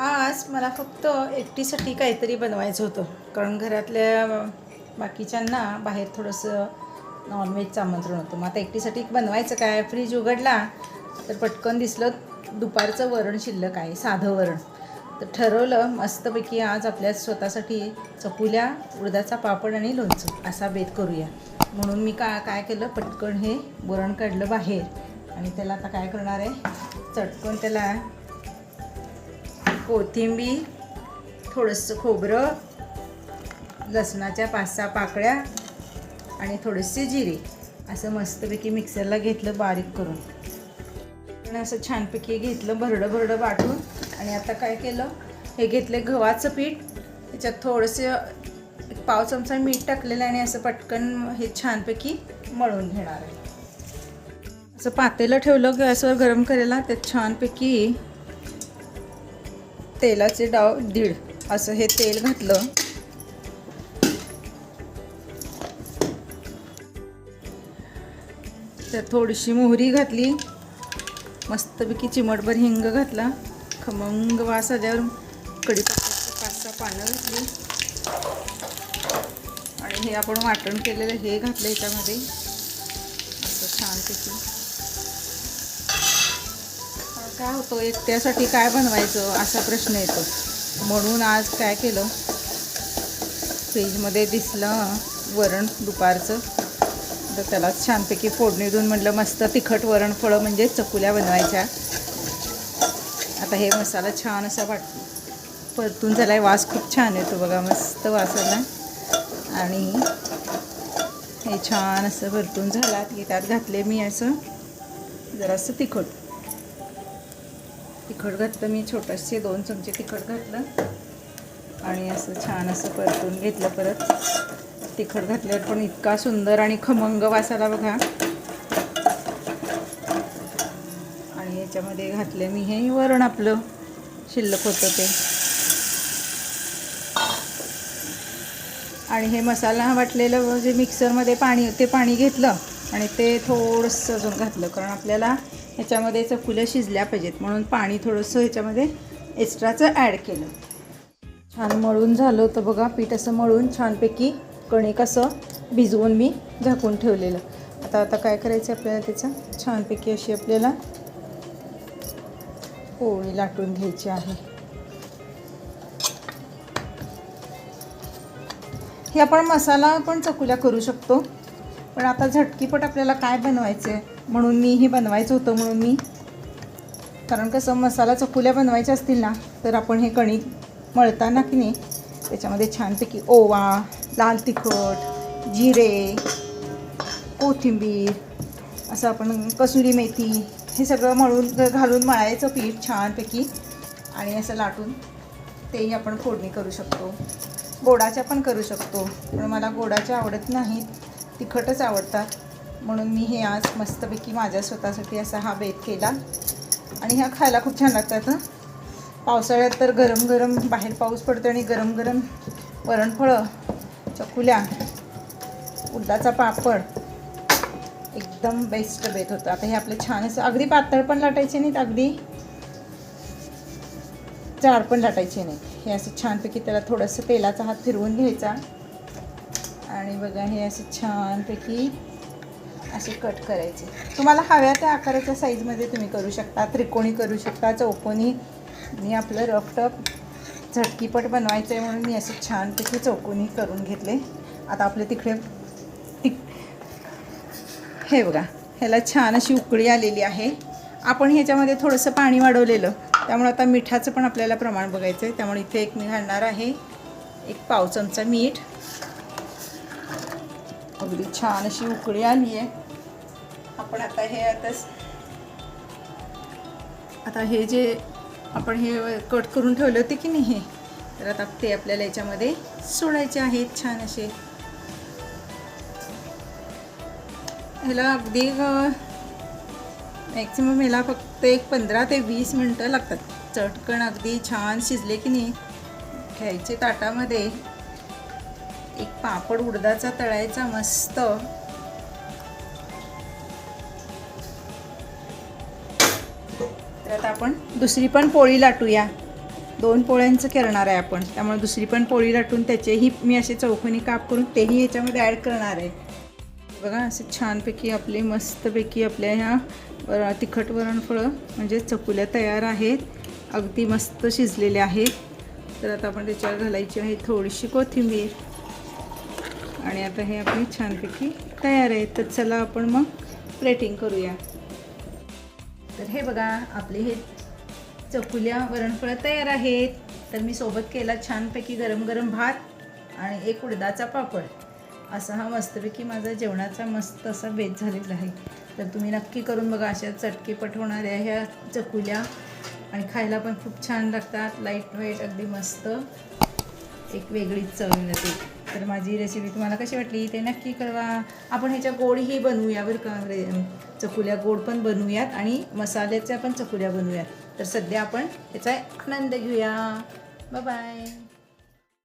आज मला फक्त एकटीसाठी काहीतरी बनवायचं होतं. कारण घरातल्या बाकीच्यांना बाहेर थोडंसं नॉनव्हेजचं आमंत्रण होतं. मग आता एकटीसाठी बनवायचं काय? फ्रीज उघडला तर पटकन दिसलं दुपारचं वरण शिल्लक आहे साधं वरण. तर ठरवलं मस्तपैकी आज आपल्या स्वतःसाठी चपुल्या उडदाचा पापड आणि लोणचं असा बेत करूया. म्हणून मी का काय केलं? पटकन हे वरण काढलं बाहेर. आणि त्याला आता काय करणार आहे? चटकन त्याला कोथिंबीर थोडंसं खोबरं लसणाच्या पाच सहा पाकळ्या आणि थोडेसे जिरे. असं मस्तपैकी मिक्सरला घेतलं बारीक करून. आणि असं छानपैकी घेतलं भरडं भरडं वाटून. आणि आता काय केलं? हे घेतलं गव्हाचं पीठ. त्याच्यात थोडंसं एक पाव चमचा मीठ टाकलेलं आणि असं पटकन हे छानपैकी मळून घेणार आहे. असं पातेलं ठेवलं गॅसवर गरम करायला त्यात छानपैकी तेलाचे डाव दीड. असं हे तेल घातलं. त्यात थोडीशी मोहरी घातली. मस्तपैकी चिमटभर हिंग घातला. खमंग वास आल्यावर कढीपत्त्याची पाच सहा पानं घातली. आणि हे आपण वाटण केलेलं हे घातलं याच्यामध्ये. असं छानपैकी काय होतं एकट्यासाठी काय बनवायचं असा प्रश्न येतो. म्हणून आज काय केलं फ्रीजमध्ये दिसलं वरण दुपारचं. तर त्यालाच छानपैकी फोडणी देऊन म्हटलं मस्त तिखट वरण फळं म्हणजे चकुल्या बनवायच्या. आता हे मसाला छान असा वाट परतून झाला आहे वास खूप छान येतो बघा मस्त वास आला आणि हे छान असं परतून झाला की त्यात घातले मी असं जरासं तिखट. तिखट घातलं मी छोटेसे दोन चमचे तिखट घातलं. आणि असं छान असं परतून घेतलं परत. तिखट घातल्यावर पण इतका सुंदर आणि खमंग वासाला बघा. आणि याच्यामध्ये घातलं मी हे वरण आपलं. शिल्लक होतं ते. आणि हे मसाला वाटलेलं जे मिक्सरमध्ये पाणी ते पाणी घेतलं. आणि ते थोडंसं अजून घातलं. कारण आपल्याला ह्याच्यामध्ये चकुल्या शिजल्या पाहिजेत. म्हणून पाणी थोडंसं ह्याच्यामध्ये एक्स्ट्राचं ॲड केलं. छान मळून झालं होतं बघा पीठ असं मळून छानपैकी कणिक असं भिजवून मी झाकून ठेवलेलं. आता आता काय करायचं आपल्याला त्याचं? छानपैकी अशी आपल्याला पोळी लाटून घ्यायची आहे. हे आपण मसाला पण चकुल्या करू शकतो. पण आता झटकीपट आपल्याला काय बनवायचं आहे म्हणून मी हे बनवायचं होतं म्हणून मी. कारण कसं मसाला चकुल्या बनवायच्या असतील ना तर आपण हे कणिक मळताना की नाही त्याच्यामध्ये छानपैकी ओवा लाल तिखट जिरे कोथिंबीर असं आपण कसुरी मेथी हे सगळं मळून घालून मळायचं पीठ छानपैकी. आणि असं लाटून तेही आपण फोडणी करू शकतो. गोडाच्या पण करू शकतो. पण मला गोडाच्या आवडत नाहीत. तिखटच आवडतात. म्हणून मी हे आज मस्तपैकी माझ्या स्वतःसाठी असा हा बेत केला. आणि ह्या खायला खूप छान लागतात पावसाळ्यात तर गरम गरम बाहेर पाऊस पडतो आणि गरम गरम वरणफळं चकुल्या उडदाचा पापड एकदम बेस्ट बेत होतं. आता हे आपले छान असं अगदी पातळ पण लाटायचे नाहीत अगदी जाड पण लाटायचे नाहीत. हे असं छानपैकी त्याला थोडंसं तेलाचा हात फिरवून घ्यायचा. आणि बघा हे असं छानपैकी असे कट करायचे. तुम्हाला हव्या त्या आकाराच्या साईजमध्ये तुम्ही करू शकता. त्रिकोणी करू शकता चौकोनी मी आपलं रफटप झटकीपट बनवायचं आहे म्हणून मी असं छानपैकी चौकोनी करून घेतले. आता आपले तिकडे तिक हे बघा ह्याला छान अशी उकळी आलेली आहे. आपण ह्याच्यामध्ये थोडंसं पाणी वाढवलेलं. त्यामुळे आता मिठाचं पण आपल्याला प्रमाण बघायचं आहे त्यामुळे इथे एक मी घालणार आहे. एक पाव चमचा मीठ. अगदी छान अशी उकळी आली आहे. आपण आता हे आता आता हे जे आपण हे कट करून ठेवले होते की नाही हे तर आता ते आपल्याला याच्यामध्ये सोडायचे आहेत छान असे. ह्याला अगदी मॅक्सिमम ह्याला फक्त एक पंधरा ते वीस मिनटं लागतात. चटकन अगदी छान शिजले की नाही घ्यायचे ताटामध्ये. एक पापड उडदाचा तळायचा मस्त. तर आता आपण दुसरी पण पोळी लाटूया. दोन पोळ्यांचं करणार आहे आपण. त्यामुळे दुसरी पण पोळी लाटून त्याचेही मी असे चौकोनी काप करून तेही याच्यामध्ये ॲड करणार आहे. बघा असे छानपैकी आपले मस्तपैकी आपल्या ह्या तिखट वरणफळं म्हणजे चकुल्या तयार आहेत. अगदी मस्त शिजलेले आहेत. तर आता आपण त्याच्यावर घालायची आहे थोडीशी कोथिंबीर. आणि आता हे आपली छानपैकी तयार आहे. तर चला आपण मग प्लेटिंग करूया. तर हे बघा आपले हे चकुल्या वरणफळं तयार आहेत. तर मी सोबत केला छानपैकी गरम गरम भात आणि एक उडदाचा पापड. असा हा मस्तपैकी माझा जेवणाचा मस्त असा बेत झालेला आहे. तर तुम्ही नक्की करून बघा अशा चटकेपट होणाऱ्या ह्या चकुल्या. आणि खायला पण खूप छान लागतात. लाइट वेट अगदी मस्त. एक वेगळीच चव येते तर माझी रेसिपी तुम्हाला कशी वाटली? ते नक्की कळवा. आपण ह्याच्या गोडही बनवूया बरं का रे चकुल्या गोड पण बनवूयात आणि मसाल्याच्या पण चकुल्या बनवूयात. तर सध्या आपण त्याचा आनंद घेऊया. बाय